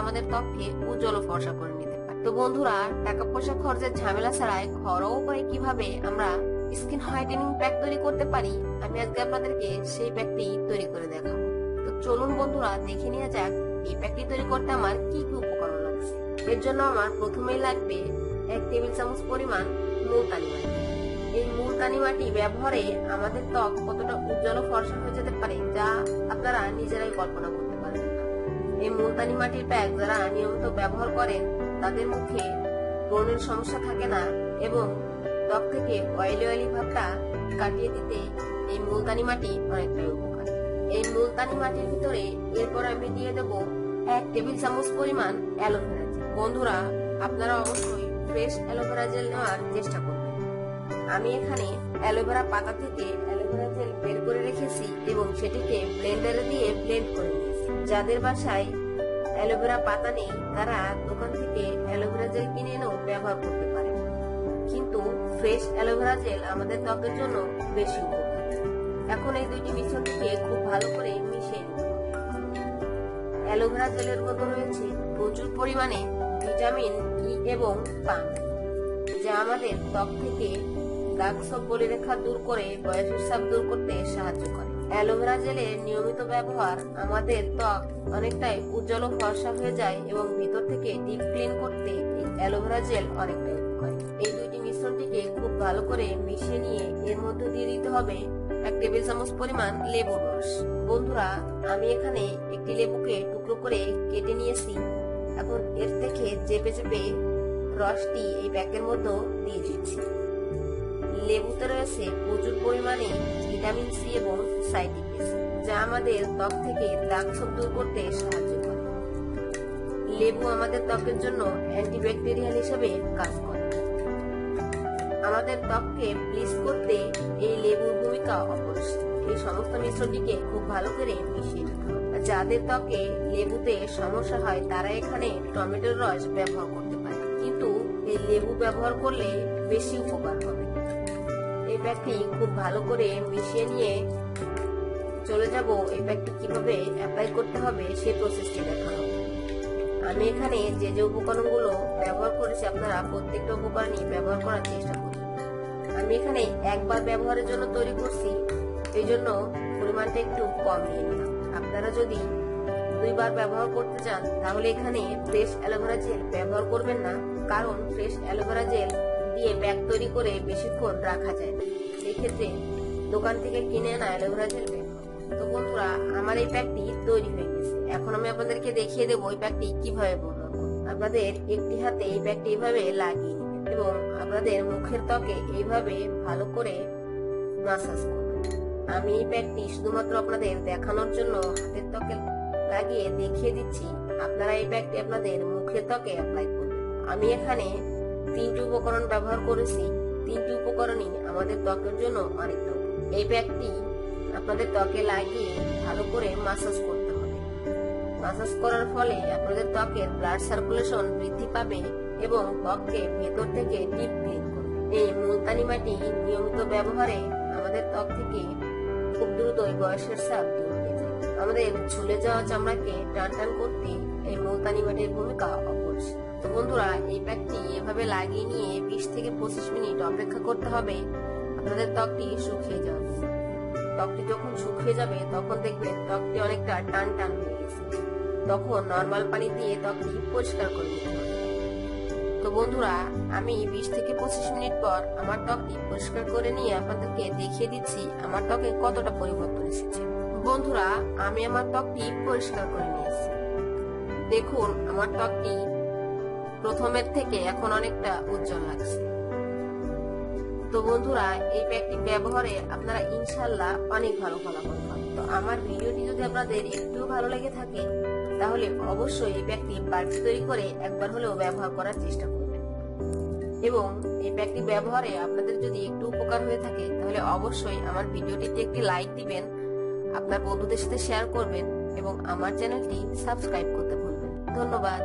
আমাদের উজ্জ্বল ফর্সা করে নিতে পারি। তো বন্ধুরা টাকা পয়সা খরচের ঝামেলা ছাড়াই ঘরোয়া উপায়ে কীভাবে আমরা স্কিন প্যাক তৈরি করতে পারি, আমি আজকে আপনাদেরকে সেই প্যাকটি তৈরি করে দেখাবো। তো চলুন বন্ধুরা, দেখে নেওয়া যাক এই প্যাকটি তৈরি করতে আমার কি কি এর জন্য আমার প্রথমেই লাগবে এক টেবিল চামচ পরিমাণ মুলতানি মাটি। এই মুলতানি মাটি ব্যবহারে আমাদের ত্বক কতটা উজ্জ্বল ফর্সা হয়ে যেতে পারে, যা আপনারা নিজেরাই কল্পনা করতে পারেন। এই মুলতানি মাটির প্যাক যারা নিয়মিত ব্যবহার করেন, তাদের মুখে ব্রণের সমস্যা থাকে না এবং ত্বক থেকে অয়েলি অয়েলি ভাবটা কাটিয়ে দিতে এই মুলতানি মাটি অনেকটাই উপকার। এই মুলতানি মাটির ভিতরে এরপর আমি দিয়ে দেব এক টেবিল চামচ পরিমাণ অ্যালোভেরা। বন্ধুরা, আপনারা অবশ্যই ফ্রেশ অ্যালোভেরা জেল নেওয়ার চেষ্টা করবেন। আমি এখানে অ্যালোভেরা পাতা থেকে অ্যালোভেরা জেল বের করে রেখেছি এবং সেটিকে ব্লেন্ডারে দিয়ে ব্লেন্ড করে নিয়েছি। যাদের বাসায় অ্যালোভেরা পাতা নেই, তারা দোকান থেকে অ্যালোভেরা জেল কিনে এনেও ব্যবহার করতে পারে। কিন্তু ফ্রেশ অ্যালোভেরা জেল আমাদের ত্বকের জন্য বেশি এখন এই দুইটি মিশ্রণটিকে খুব ভালো করে মিশিয়ে হবে। অ্যালোভেরা জেলের মধ্যে রয়েছে প্রচুর পরিমাণে ভিটামিন ই এবং পান যা আমাদের ত্বক থেকে দাগ সব বলে রেখা দূর করে বয়সের সাপ দূর করতে সাহায্য করে। অ্যালোভেরা জেলের নিয়মিত ব্যবহার আমাদের ত্বক অনেকটাই উজ্জ্বল ও ফর্সা হয়ে যায় এবং ভিতর থেকে ডিপ ক্লিন করতে অ্যালোভেরা জেল অনেকটাই উপকারী এই দুইটি মিশ্রণটিকে খুব ভালো করে মিশিয়ে নিয়ে এর মধ্যে দিয়ে দিতে হবে এক টেবিল চামচ পরিমাণ লেবুর রস। বন্ধুরা, আমি এখানে একটি লেবুকে টুকরো করে কেটে নিয়েছি। এখন এর থেকে চেপে চেপে রসটি এই প্যাকের মধ্যে দিয়ে দিচ্ছি। লেবুতে রয়েছে প্রচুর পরিমাণে ভিটামিন সি এবং অ্যাসিড যা আমাদের ত্বক থেকে দাগ ছোপ দূর করতে সাহায্য করে। লেবু আমাদের ত্বকের জন্য অ্যান্টিব্যাকটেরিয়াল হিসেবে কাজ করে। আমাদের ত্বককে ব্লিচ করতে এই লেবুর ভূমিকা অপরিসীম। এই সমস্ত মিশ্রণটিকে খুব ভালো করে মিশিয়ে নিতে হবে। যাদের ত্বকে লেবুতে সমস্যা হয়, তারা এখানে টমেটোর রস ব্যবহার করতে পারে। কিন্তু এই লেবু ব্যবহার করলে বেশি উপকার হবে। এই প্যাকটি খুব ভালো করে মিশিয়ে নিয়ে চলে যাব। এই প্যাকটি কীভাবে অ্যাপ্লাই করতে হবে সেই প্রসেসটি দেখানো। আমি এখানে যে যে উপকরণগুলো ব্যবহার করেছি, আপনারা প্রত্যেকটা উপকরণই ব্যবহার করার চেষ্টা করুন। আমি এখানে একবার ব্যবহারের জন্য তৈরি করছি। এই জন্য পরিমাণটা একটু কম নিয়ে নিলাম। আপনারা যদি দুইবার ব্যবহার করতে চান, তাহলে এখানে ফ্রেশ অ্যালোভেরা জেল ব্যবহার করবেন না, কারণ ফ্রেশ অ্যালোভেরা জেল দিয়ে ব্যাগ তৈরি করে বেশিক্ষণ রাখা যায়। সেক্ষেত্রে দোকান থেকে কিনে আনা অ্যালোভেরা জেল তো বন্ধুরা, আমার এই প্যাকটি তৈরি হয়ে গেছে। এখন আমি আপনাদেরকে দেখিয়ে দেবো এই প্যাকটি কীভাবে ব্যবহার আপনাদের একটি হাতে এই প্যাকটি এইভাবে লাগিয়ে এবং আপনাদের মুখের ত্বকে এইভাবে ভালো করে মাসাজ করবেন আমি এই প্যাকটি শুধুমাত্র আপনাদের দেখানোর জন্য হাতের ত্বকে লাগিয়ে দেখিয়ে দিচ্ছি। আপনারা এই প্যাকটি আপনাদের মুখের ত্বকে অ্যাপ্লাই করবেন। আমি এখানে তিনটি উপকরণ ব্যবহার করেছি। তিনটি উপকরণই আমাদের ত্বকের জন্য উপকারী। এই প্যাকটি আপনাদের ত্বকে লাগিয়ে ভালো করে মাসাজ করতে হবে। মাসাজ করার ফলে আপনাদের ত্বকের ব্লাড সার্কুলেশন বৃদ্ধি পাবে এবং ত্বককে ভেতর থেকে ডিপ ক্লিন করবে। এই মুলতানি মাটি নিয়মিত ব্যবহারে আমাদের ত্বক থেকে খুব দ্রুতই বয়সের সাপ দূর হয়ে যায়। আমাদের ঝুলে যাওয়া চামড়াকে টান টান করতে এই মুলতানি মাটির ভূমিকা অপরিসীম। তো বন্ধুরা, এই প্যাকটি এভাবে লাগিয়ে নিয়ে বিশ থেকে পঁচিশ মিনিট অপেক্ষা করতে হবে। আপনাদের ত্বকটি শুকিয়ে যাবে। ত্বকটি যখন শুকিয়ে যাবে, তখন দেখবেন ত্বকটি অনেকটা টান টান হয়ে গেছে। তখন নর্মাল পানি দিয়ে ত্বকটি পরিষ্কার করে নিতে হবে। তো বন্ধুরা, আমি বিশ থেকে পঁচিশ মিনিট পর আমার ত্বকটি পরিষ্কার করে নিয়ে আপনাদেরকে দেখিয়ে দিচ্ছি আমার ত্বকে কতটা পরিবর্তন এসেছে। বন্ধুরা, আমি আমার ত্বকটি পরিষ্কার করে নিয়েছি। দেখুন, আমার ত্বকটি প্রথমের থেকে এখন অনেকটা উজ্জ্বল লাগছে। তো বন্ধুরা, এই প্যাকটি ব্যবহারে আপনারা ইনশাল্লাহ অনেক ভালো ফলাফল পাবেন। তো আমার ভিডিওটি যদি আপনাদের একটু ভালো লেগে থাকে, তাহলে অবশ্যই এই প্যাকটি বাড়তি তৈরি করে একবার হলেও ব্যবহার করার চেষ্টা করবেন। এবং এই প্যাকটি ব্যবহারে আপনাদের যদি একটু উপকার হয়ে থাকে, তাহলে অবশ্যই আমার ভিডিওটিতে একটি লাইক দিবেন, আপনার বন্ধুদের সাথে শেয়ার করবেন এবং আমার চ্যানেলটি সাবস্ক্রাইব করতে ভুলবেন ধন্যবাদ।